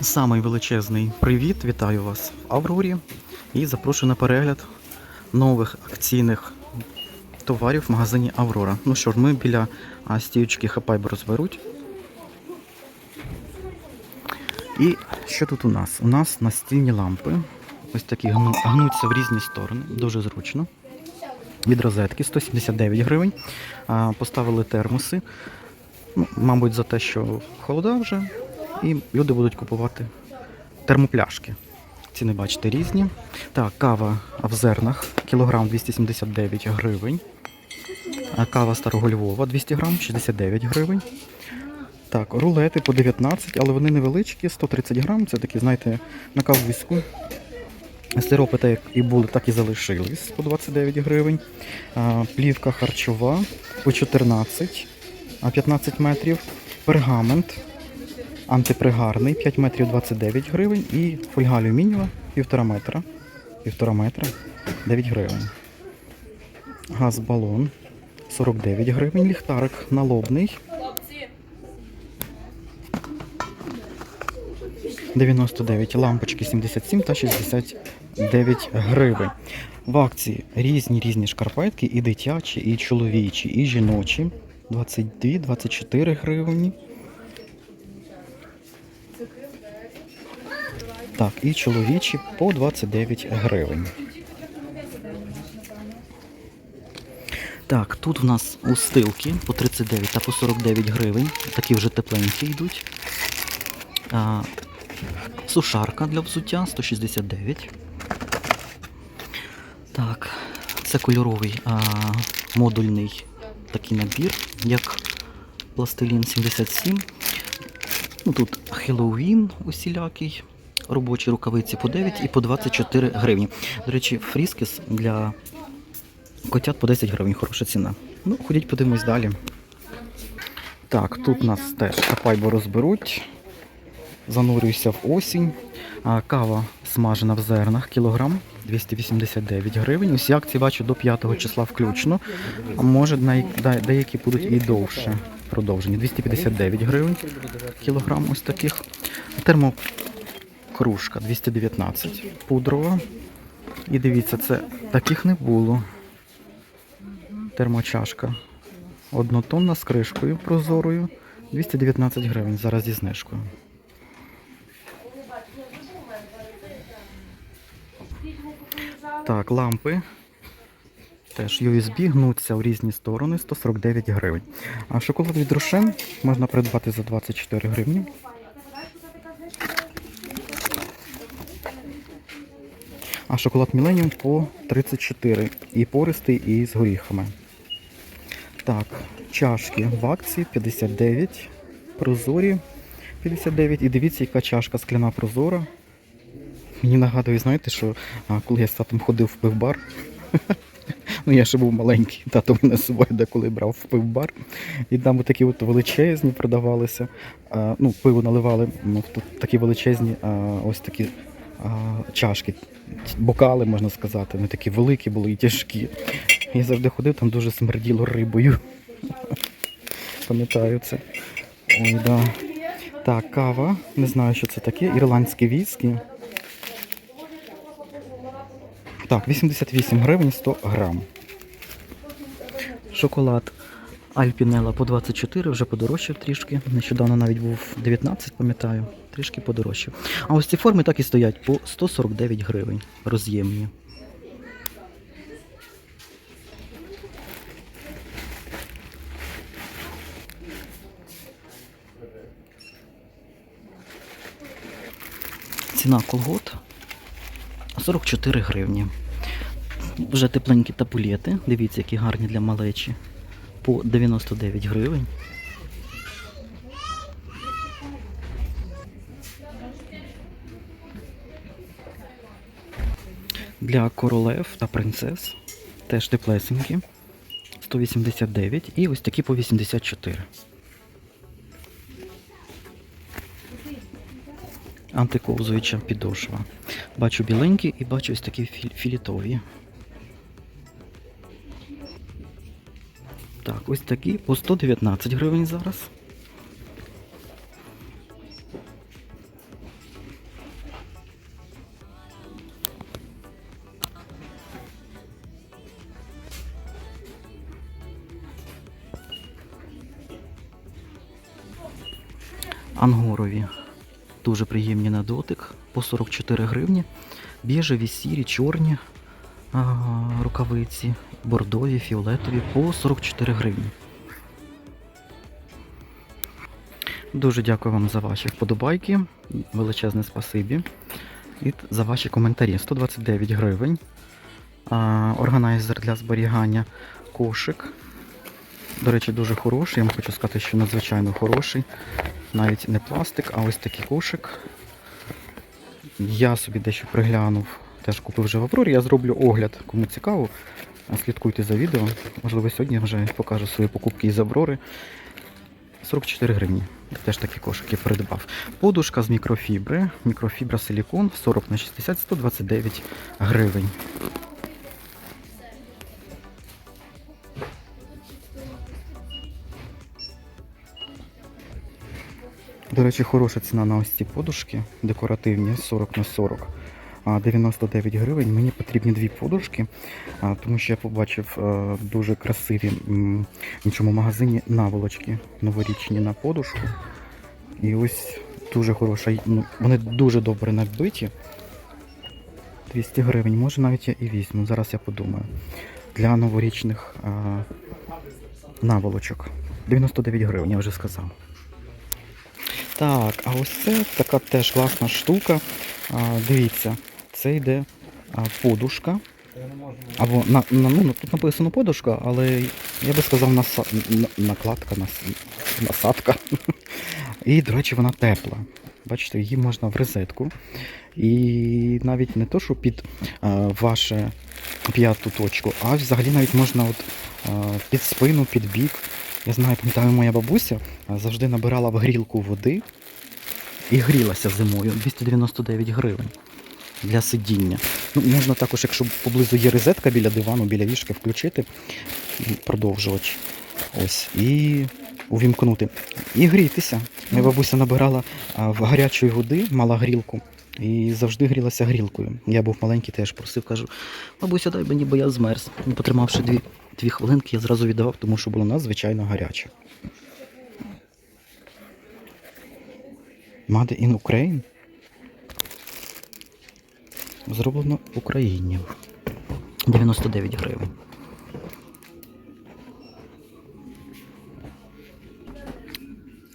Самий величезний привіт, вітаю вас в Аврорі і запрошую на перегляд нових акційних товарів в магазині Аврора. Ну що ж, ми біля стіючки Хапай бо розберуть. І що тут у нас? У нас настільні лампи. Ось такі гну- гнуться в різні сторони, дуже зручно. Від розетки 179 гривень. Поставили термоси. Ну, мабуть, за те, що холода вже, і люди будуть купувати термопляшки. Ціни, бачите, різні. Так, кава в зернах, кілограм 279 гривень. Кава старого Львова 200 грам, 69 гривень. Так, рулети по 19, але вони невеличкі, 130 грам. Це такі, знаєте, на каву. Сиропи так як і були, так і залишились по 29 гривень. Плівка харчова по 14, 15 метрів. Пергамент антипригарний 5 метрів 29 гривень і фольга алюмінієва 1,5 метра. 1,5 метра 9 гривень. Газ-балон 49 гривень. Ліхтарик налобний 99, лампочки 77 та 69 гривень. В акції різні різні шкарпетки, і дитячі, і чоловічі, і жіночі. 22, 24 гривні. Так, і чоловічі по 29 гривень. Так, тут у нас устилки по 39 та по 49 гривень. Такі вже тепленькі йдуть. Сушарка для взуття 169. Так, це кольоровий а, модульний такий набір, як пластилін 77. Ну, тут Хеллоуін усілякий. Робочі рукавиці по 9 і по 24 гривні. До речі, фріскіс для котят по 10 гривень, хороша ціна. Ну, ходіть, подивимось далі. Так, тут нас теж капайбо розберуть. Занурююся в осінь. Кава смажена в зернах, кілограм 289 гривень. Усі акції бачу до 5 числа включно. Може деякі будуть і довше продовжені. 259 гривень кілограм ось таких. Термокружка 219 пудрова. І дивіться, це таких не було. Термочашка однотонна з кришкою прозорою. 219 гривень зараз зі знижкою. Так, лампи. Теж USB гнуться в різні сторони 149 гривень. А шоколад від Рошен можна придбати за 24 гривні. А шоколад Millennium по 34. І пористий, і з горіхами. Так, чашки в акції 59, прозорі 59. І дивіться, яка чашка скляна прозора. Мені нагадує, знаєте, що а, коли я з татом ходив в пивбар, ну я ще був маленький, тато мене з собою деколи брав в пивбар, і там такі от величезні продавалися. А, ну, пиво наливали, ну, тут такі величезні, а, ось такі чашки, бокали, можна сказати. Вони такі великі були і тяжкі. Я завжди ходив, там дуже смерділо рибою. Пам'ятаю це. Ой, да. Так, кава. Не знаю, що це таке. Ірландське віскі. Так, 88 гривень 100 грам. Шоколад Альпінела по 24, вже подорожчав трішки. Нещодавно навіть був 19, пам'ятаю. Трішки подорожчав. А ось ці форми так і стоять по 149 гривень роз'ємні. Ціна колгот 44 гривні. Вже тепленькі табулети. Дивіться, які гарні для малечі. По 99 гривень. Для королев та принцес. Теж теплесенькі. 189 і ось такі по 84. Антиковзуюча підошва. Бачу біленькі і бачу ось такі фі- філітові. Так, ось такі по 119 гривень зараз. Дотик. По 44 гривні. Біжеві, сірі, чорні а, рукавиці, бордові, фіолетові по 44 гривні. Дуже дякую вам за ваші вподобайки. Величезне спасибі. І за ваші коментарі. 129 гривень. Органайзер для зберігання кошик. До речі, дуже хороший. Я вам хочу сказати, що надзвичайно хороший. Навіть не пластик, а ось такий кошик. Я собі дещо приглянув, теж купив вже в Аврорі. Я зроблю огляд, кому цікаво. Слідкуйте за відео. Можливо, сьогодні вже покажу свої покупки із Аврори. 44 гривні. Теж такі кошики придбав. Подушка з мікрофібри. Мікрофібра силікон 40 на 60 129 гривень. До речі, хороша ціна на ось ці подушки декоративні 40 на 40. а, 99 гривень. Мені потрібні дві подушки, тому що я побачив дуже красиві в іншому магазині наволочки новорічні на подушку. І ось дуже хороша. Ну, вони дуже добре набиті. 200 гривень, може навіть я і візьму. Зараз я подумаю. Для новорічних наволочок. 99 гривень, я вже сказав. Так, а ось це така теж класна штука. А, дивіться, це йде подушка. Або на, на, ну, тут написано подушка, але я би сказав наса, на- накладка, нас, насадка. І, до речі, вона тепла. Бачите, її можна в розетку. І навіть не то, що під а, ваше п'яту точку, а взагалі навіть можна от, а, під спину, під бік. Я знаю, пам'ятаю, моя бабуся завжди набирала в грілку води і грілася зимою 299 гривень для сидіння. Ну, можна також, якщо поблизу є розетка біля дивану, біля вішки, включити продовжувач. Ось, і увімкнути. І грітися. Моя бабуся набирала в гарячої води, мала грілку. І завжди грілася грілкою. Я був маленький, теж просив, кажу, бабуся, дай мені, бо я змерз. Ну, Потримавши дві, дві хвилинки, я зразу віддавав, тому що було надзвичайно гаряче. Made in Ukraine. Зроблено в Україні. 99 гривень.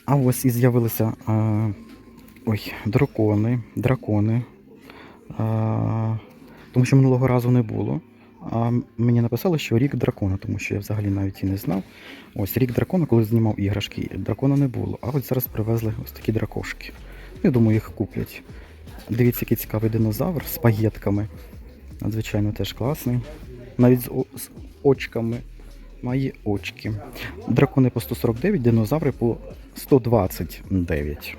А ось і з'явилися а, ой, дракони, дракони. А, тому що минулого разу не було. А мені написали, що рік дракона, тому що я взагалі навіть і не знав. Ось рік дракона, коли знімав іграшки, дракона не було. А ось зараз привезли ось такі дракошки. Я думаю, їх куплять. Дивіться, який цікавий динозавр з паєтками. Надзвичайно теж класний. Навіть з, о- з очками. Має очки. Дракони по 149, динозаври по 129.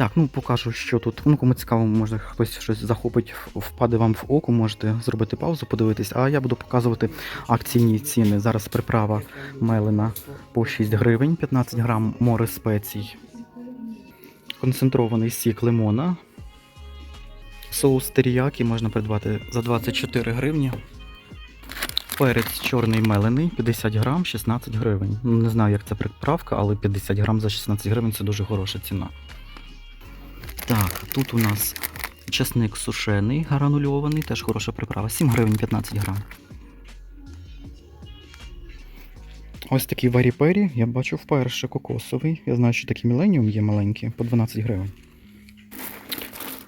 Так, ну покажу, що тут. Ну, кому цікаво, може хтось щось захопить, впаде вам в око, можете зробити паузу, подивитись. А я буду показувати акційні ціни. Зараз приправа мелена по 6 гривень, 15 грам море спецій. Концентрований сік лимона. Соус теріякі можна придбати за 24 гривні. Перець чорний мелений 50 грам, 16 гривень. Ну, Не знаю, як це приправка, але 50 грам за 16 гривень це дуже хороша ціна. Так, тут у нас чесник сушений, гранульований, теж хороша приправа. 7 гривень 15 грам. Ось такий варі-пері, я бачу вперше кокосовий. Я знаю, що такий міленіум є маленький, по 12 гривень.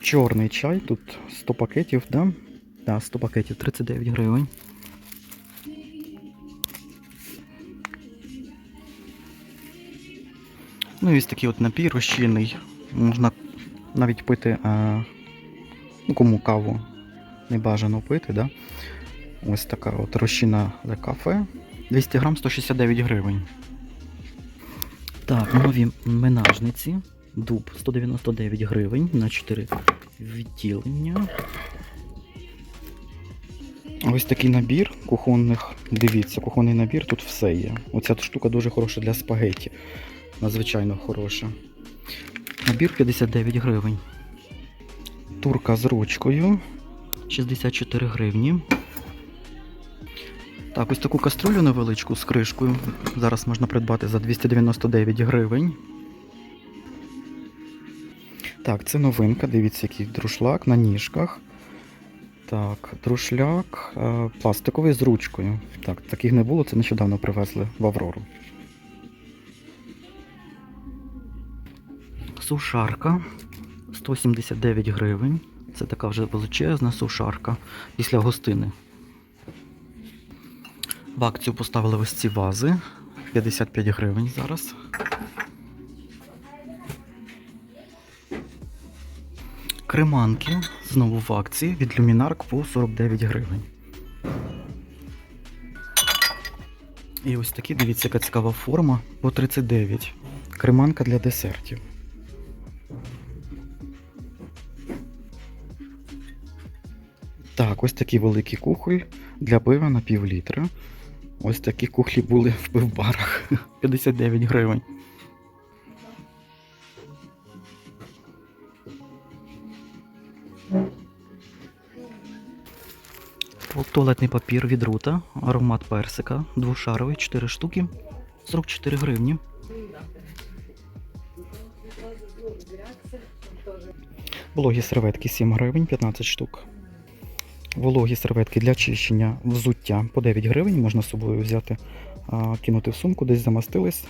Чорний чай, тут 100 пакетів, да? Да, 100 пакетів, 39 гривень. Ну і ось такий от напій розчинний. Можна навіть пити, а, ну, кому каву не бажано пити, да? Ось така от розчина для кафе. 200 грам 169 гривень. Так, нові менажниці. Дуб 199 гривень на 4 відділення. Ось такий набір кухонних. Дивіться, кухонний набір, тут все є. Оця штука дуже хороша для спагеті. Надзвичайно хороша. Набір 59 гривень. Турка з ручкою 64 гривні. Так, ось таку каструлю невеличку з кришкою. Зараз можна придбати за 299 гривень. Так, це новинка. Дивіться, який друшлак на ніжках. Так, друшляк е, пластиковий з ручкою. Так, таких не було, це нещодавно привезли в Аврору. Сушарка 179 гривень. Це така вже величезна сушарка після гостини. В акцію поставили ось ці вази 55 гривень зараз. Креманки знову в акції від Luminark по 49 гривень. І ось такі, дивіться, яка цікава форма по 39. Креманка для десертів. Ось такий великий кухоль для пива на пів літра. Ось такі кухлі були в пивбарах. 59 гривень. Туалетний папір від рута, аромат персика, двошаровий, 4 штуки, 44 гривні. Вологі серветки 7 гривень, 15 штук. Вологі серветки для чищення взуття по 9 гривень можна з собою взяти, кинути в сумку, десь замастились.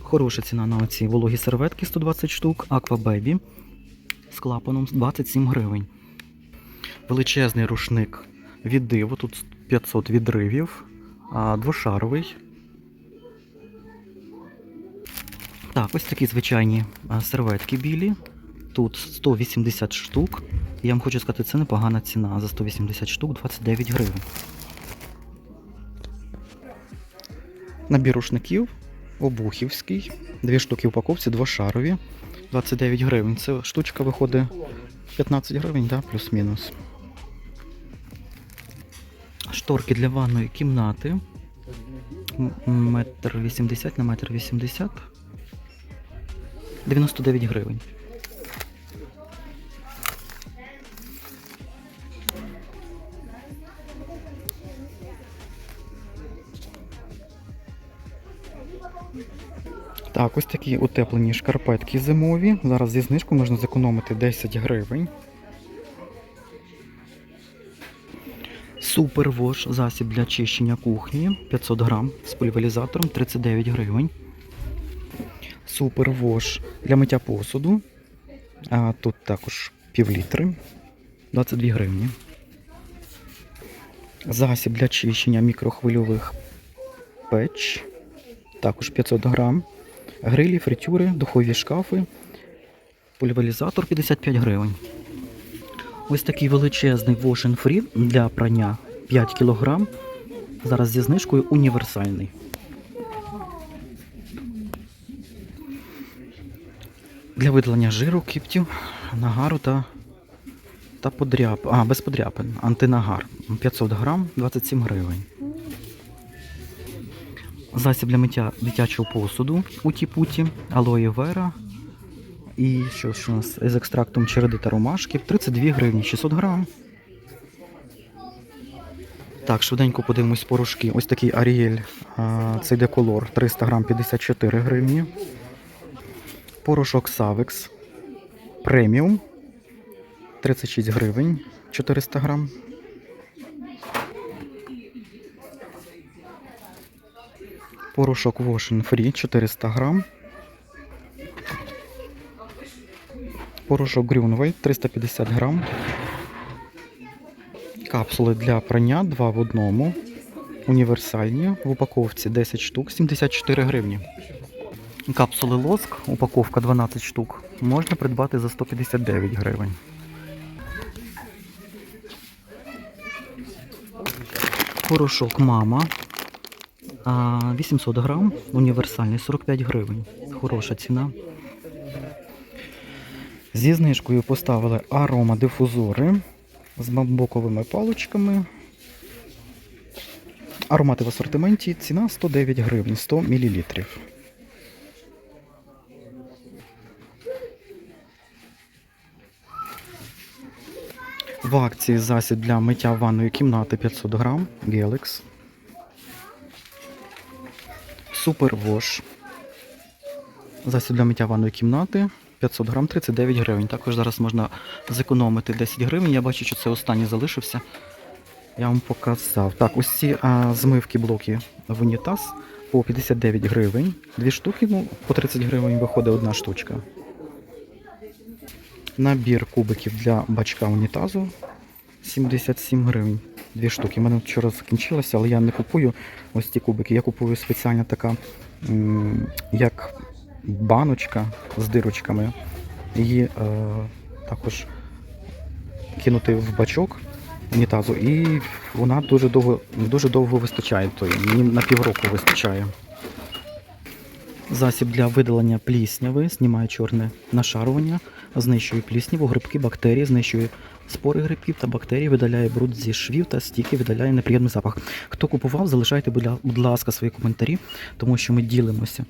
Хороша ціна на оці вологі серветки 120 штук, Baby з клапаном 27 гривень. Величезний рушник від диву, тут 500 відривів, двошаровий. Так, ось такі звичайні серветки білі. Тут 180 штук. Я вам хочу сказати, це непогана ціна за 180 штук 29 гривень. Набір рушників обухівський. Дві штуки упаковці, двошарові. 29 гривень. Це штучка виходить 15 гривень, да? плюс-мінус. Шторки для ванної кімнати. Метр 80 на метр 80. 99 гривень. Так, ось такі утеплені шкарпетки зимові. Зараз зі знижкою можна зекономити 10 гривень. Супервош засіб для чищення кухні 500 грам з пульверізатором 39 гривень. Супервош для миття посуду. А тут також півлітри 22 гривні. Засіб для чищення мікрохвильових печ також 500 грам. Грилі, фритюри, духові шкафи. Пульверізатор 55 гривень. Ось такий величезний Wash and Free для прання 5 кг. Зараз зі знижкою універсальний. Для видалення жиру, кіптів, нагару та, та подряп... А, без подряпин. Антинагар. 500 грам, 27 гривень. Засіб для миття дитячого посуду уті-путі, алоє вера. І що ж у нас з екстрактом череди та ромашки 32 гривні 600 грам. Так, швиденько подивимось порошки. Ось такий Аріель, цей деколор 300 грам 54 гривні. Порошок Савекс преміум 36 гривень 400 грам. Порошок Wash Free 400 грам. Порошок Grünwald 350 грам. Капсули для прання 2 в одному. Універсальні. В упаковці 10 штук, 74 гривні. Капсули лоск, упаковка 12 штук. Можна придбати за 159 гривень. Порошок мама. А, 800 грам, універсальний 45 гривень. Хороша ціна. Зі знижкою поставили арома дифузори з бамбуковими паличками. Аромати в асортименті. Ціна 109 гривень, 100 мл. В акції засіб для миття ванної кімнати 500 грам. Гелікс. Супер Вош. Засіб для миття ванної кімнати 500 грам 39 гривень. Також зараз можна зекономити 10 гривень. Я бачу, що це останній залишився. Я вам показав. Так, ось ці а, змивки блоки в унітаз по 59 гривень. Дві штуки, ну, по 30 гривень виходить одна штучка. Набір кубиків для бачка унітазу 77 гривень. Дві штуки. У мене вчора закінчилося, але я не купую ось ці кубики. Я купую спеціальна така, як баночка з дирочками. Її е, також кинути в бачок унітазу, і вона дуже довго, дуже довго вистачає. То мені на півроку вистачає. Засіб для видалення плісняви, знімає чорне нашарування, знищує плісняву, грибки, бактерії, знищує спори грибків та бактерій, видаляє бруд зі швів та стійки, видаляє неприємний запах. Хто купував, залишайте, будь ласка, свої коментарі, тому що ми ділимося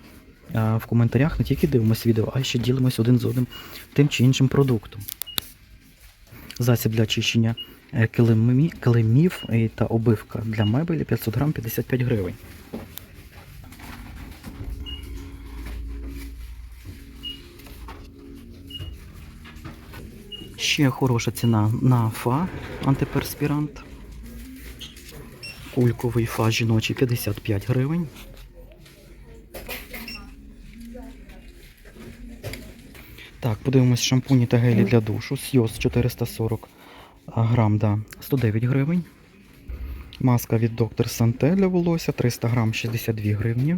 в коментарях, не тільки дивимося відео, а ще ділимося один з одним тим чи іншим продуктом. Засіб для очищення е, килимів е, та обивка для мебелі 500 грам 55 гривень. Ще хороша ціна на фа антиперспірант. Кульковий фа жіночий 55 гривень. Так, подивимось шампуні та гелі для душу. Сйоз 440 грам, да, 109 гривень. Маска від доктор Санте для волосся 300 грам 62 гривні.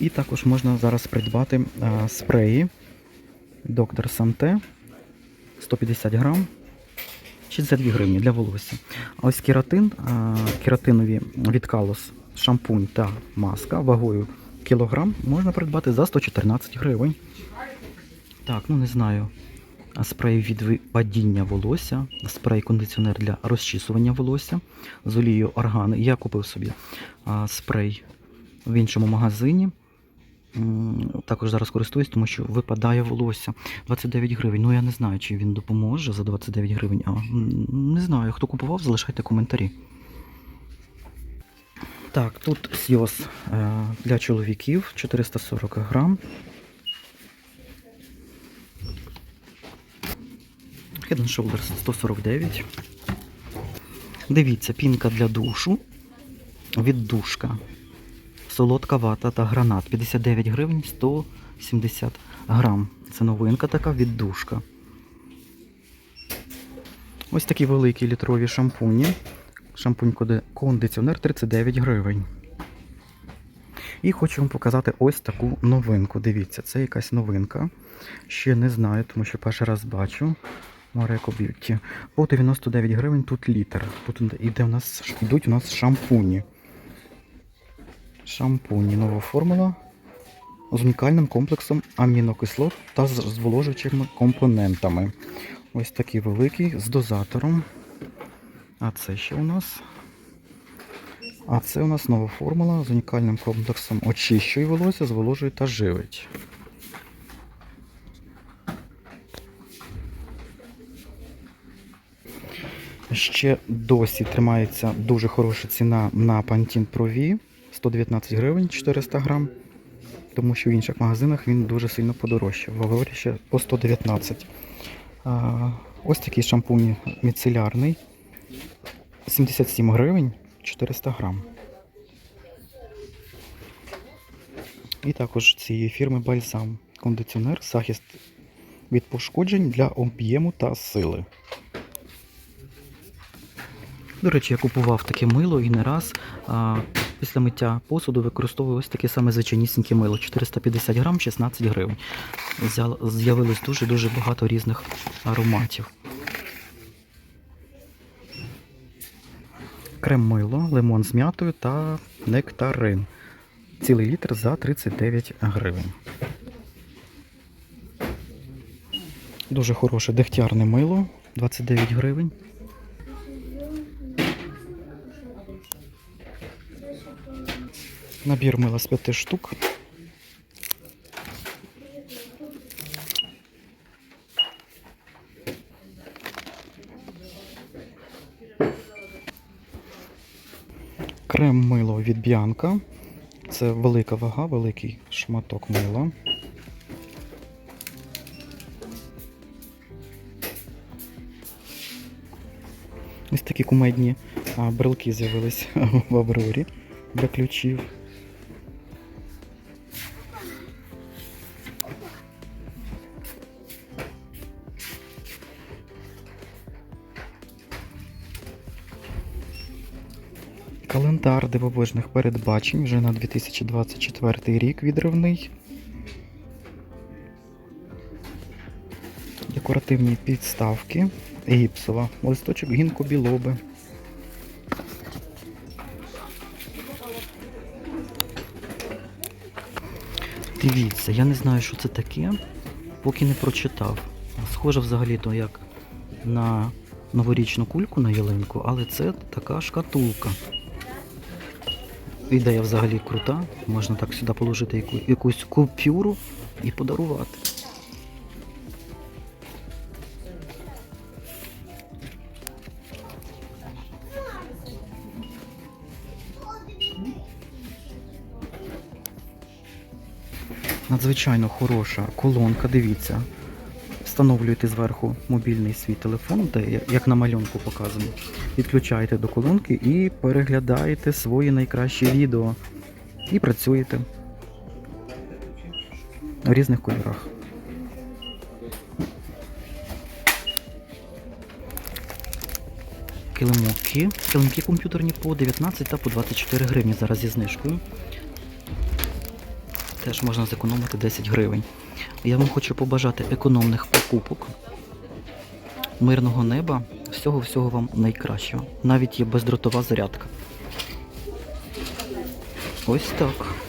І також можна зараз придбати а, спреї доктор Санте 150 грам 62 гривні для волосся. А ось кератин, кератинові від Калос шампунь та маска вагою кілограм можна придбати за 114 гривень. Так, ну не знаю. Спрей від випадіння волосся, спрей-кондиціонер для розчісування волосся з олією органи. Я купив собі спрей в іншому магазині. Також зараз користуюсь, тому що випадає волосся. 29 гривень. Ну я не знаю, чи він допоможе за 29 гривень. А, не знаю, хто купував, залишайте коментарі. Так, тут сйоз е, для чоловіків 440 грам. Head and Shoulders 149. Дивіться, пінка для душу. Віддушка. Солодка вата та гранат. 59 гривень 170 грам. Це новинка така віддушка. Ось такі великі літрові шампуні. Шампунь кондиціонер 39 гривень. І хочу вам показати ось таку новинку. Дивіться, це якась новинка. Ще не знаю, тому що перший раз бачу. Мореко Б'юті. По 99 гривень тут літр. Тут іде у нас, йдуть у нас шампуні. Шампуні. Нова формула з унікальним комплексом амінокислот та з зволожуючими компонентами. Ось такий великий з дозатором. А це ще у нас. А це у нас нова формула з унікальним комплексом очищує волосся, зволожує та живить. Ще досі тримається дуже хороша ціна на Pantene Pro V 119 гривень 400 грам, тому що в інших магазинах він дуже сильно подорожчав. В ще по 119. А, ось такий шампунь міцелярний 77 гривень 400 грам. І також цієї фірми бальзам. Кондиціонер, захист від пошкоджень для об'єму та сили. До речі, я купував таке мило і не раз. А, після миття посуду використовую ось таке саме звичайнісіньке мило. 450 грам, 16 гривень. З'явилось дуже-дуже багато різних ароматів. Крем-мило, лимон з м'ятою та нектарин. Цілий літр за 39 гривень. Дуже хороше дегтярне мило, 29 гривень. Набір мила з п'яти штук. Крем мило від Б'янка. Це велика вага, великий шматок мила. Ось такі кумедні брелки з'явились в Аврорі для ключів. Календар дивовижних передбачень вже на 2024 рік відривний. Декоративні підставки. Гіпсова. Листочок гінко білоби. Дивіться, я не знаю, що це таке, поки не прочитав. Схоже взагалі-то як на новорічну кульку на ялинку, але це така шкатулка. Ідея взагалі крута. Можна так сюди положити яку, якусь купюру і подарувати. Надзвичайно хороша колонка, дивіться. Встановлюєте зверху мобільний свій телефон, де як на малюнку показано. Підключаєте до колонки і переглядаєте свої найкращі відео. І працюєте у різних кольорах. Килимки. Килимки комп'ютерні по 19 та по 24 гривні зараз зі знижкою. Теж можна зекономити 10 гривень. Я вам хочу побажати економних покупок, мирного неба, всього-всього вам найкращого. Навіть є бездротова зарядка. Ось так.